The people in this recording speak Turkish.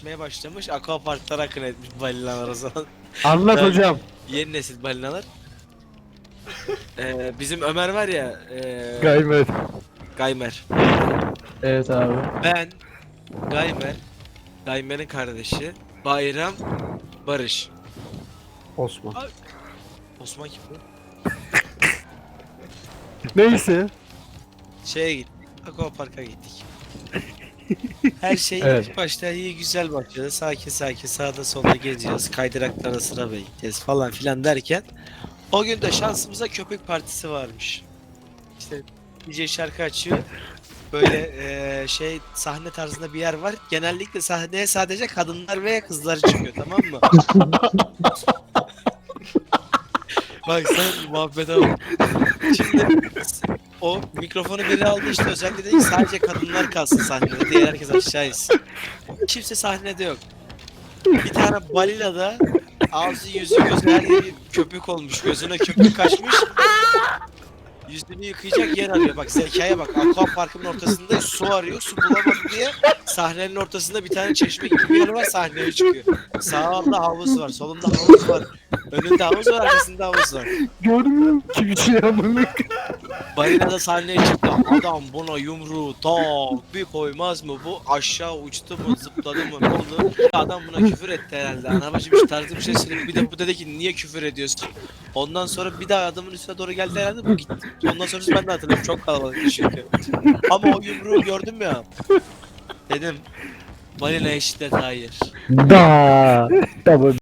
gelişmeye başlamış. Aquaparklara akın etmiş balinalar o zaman. Anlat Ben- hocam. Yeni nesil balinalar. Ee, bizim Ömer var ya, ee, Gaymer. Gaymer. Evet abi. Ben, Gaymer, Gaymer'in kardeşi, Bayram, Barış. Osman. Osman kim bu? Neyse. Şeye gittik. Aquapark'a gittik. Her şey Evet. ilk başta iyi güzel başladı. Sakin sakin sağda solda geziyoruz. Kaydıraklara sıra bekleyeceğiz falan filan derken o gün de şansımıza köpek partisi varmış. İşte DJ şarkı açıyor. Böyle eee, şey sahne tarzında bir yer var. Genellikle sahneye sadece kadınlar veya kızlar çıkıyor tamam mı? Bak sen muhabbete bak. Şimdi o mikrofonu biri aldı işte özellikle dedi sadece kadınlar kalsın sahnede. Diğer herkes aşağı insin. Kimse sahnede yok. Bir tane balina da ağzı yüzü gözü yeri köpük olmuş. Gözüne köpük kaçmış. Yüzünü yıkayacak yer arıyor. Bak zekaya bak. Aqua parkın ortasında su arıyor. Su bulamadı diye sahnenin ortasında bir tane çeşme gibi bir yer var. Sahneye çıkıyor. Sağında havuz var. Solunda havuz var. Önünde havuz var. Arkasında havuz var. Görmüyorum ki bir şey amına. Balina da sahneye çıktı. Adam buna yumruğu tak bir koymaz mı? Bu aşağı uçtu mu zıpladı mı ne oldu? Adam buna küfür etti herhalde. Anabacım şu tarzı bir şey söyledi. Bir de bu dedi ki niye küfür ediyorsun? Ondan sonra bir daha adamın üstüne doğru geldi herhalde bu gitti. Ondan sonrası ben de hatırlıyorum. Çok kalabalık çünkü. Ama o yumruğu gördüm ya. Dedim balina şiddet hayır. Da. Double